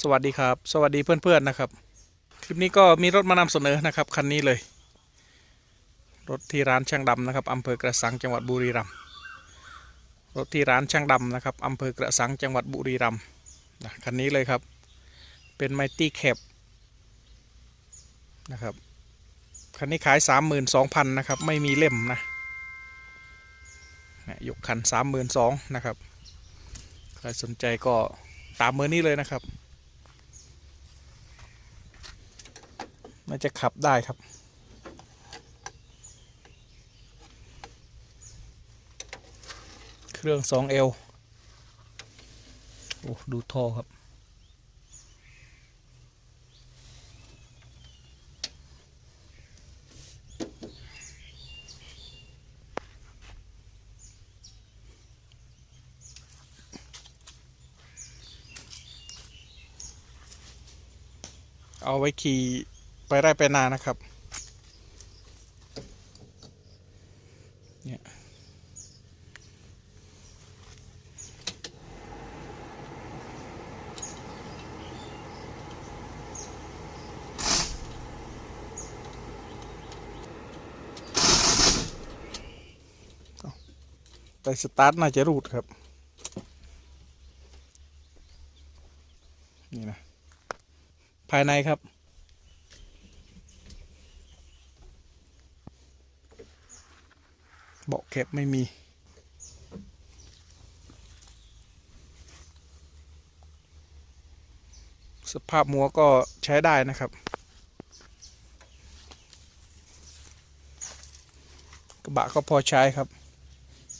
สวัสดีครับ สวัสดีเพื่อนๆนะครับ คลิปนี้ก็มีรถมานำเสนอนะครับคันนี้เลย รถที่ร้านช่างดำนะครับอำเภอกระสังจังหวัดบุรีรัมย์รถที่ร้านช่างดำนะครับอำเภอกระสังจังหวัดบุรีรัมย์นะคันนี้เลยครับ เป็นไมตี้แคปนะครับคันนี้ขาย 32,000นะครับไม่มีเล่มนะนะยกคัน 32,000นะครับ ใครสนใจก็ตามเบอร์นี้เลยนะครับ มันจะขับได้ครับ เครื่อง 2L โอ้ดูท่อครับ เอาไว้ขี่ ไปไร่ไปนานะครับเนี่ยไปสตาร์ทน่าจะรูดครับ นี่นะ ภายในครับ เบาะแคบไม่มี สภาพมัวก็ใช้ได้นะครับ กระบะก็พอใช้ครับ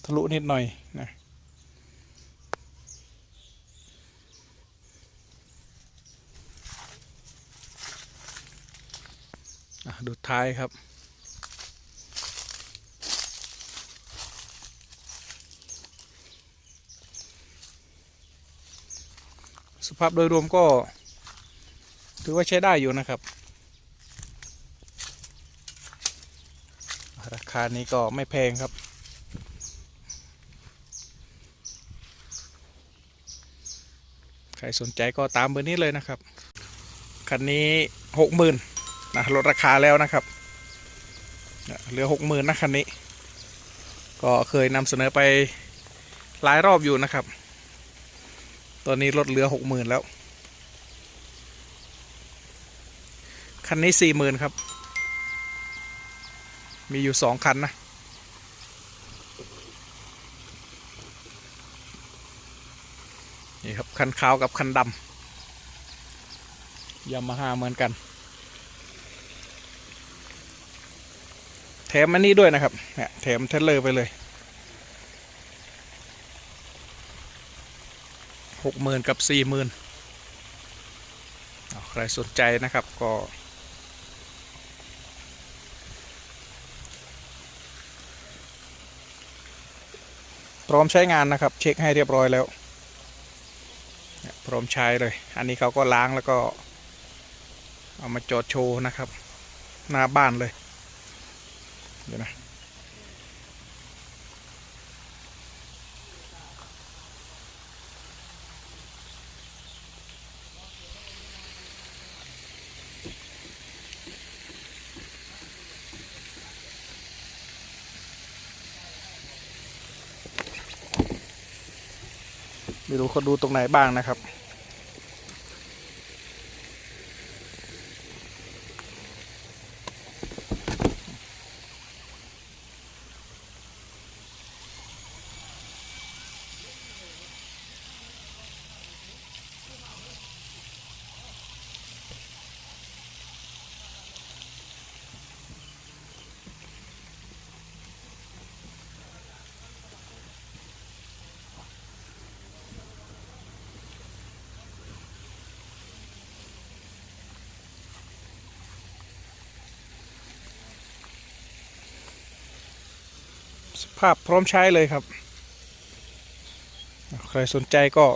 ทะลุนิดหน่อยนะอะดูท้ายครับ สภาพโดยรวมก็ ถือว่าใช้ได้อยู่นะครับ ราคานี้ก็ไม่แพงครับ ใครสนใจก็ตามเบอร์นี้เลยนะครับ คันนี้หกหมื่นนะลดราคาแล้วนะครับเหลือหกหมื่นนะคันนี้ ก็เคยนำเสนอไปหลายรอบอยู่นะครับ ตอนนี้ลดเหลือหกหมื่นแล้ว คันนี้สี่หมื่นครับ มีอยู่สองคันนะ นี่ครับ คันขาวกับคันดำยามาฮ่าเหมือนกัน แถมอันนี้ด้วยนะครับ เนี่ยแถมเทเลอร์ไปเลย หกหมื่นกับสี่หมื่นใครสนใจนะครับก็ พร้อมใช้งานนะครับ เช็คให้เรียบร้อยแล้ว พร้อมใช้เลย อันนี้เขาก็ล้างแล้วก็ เอามาจอดโชว์นะครับ หน้าบ้านเลยเดี๋ยวนะ ไม่รู้เขาดูตรงไหนบ้างนะครับาพพร้อมใช้เลยครับ ใครสนใจก็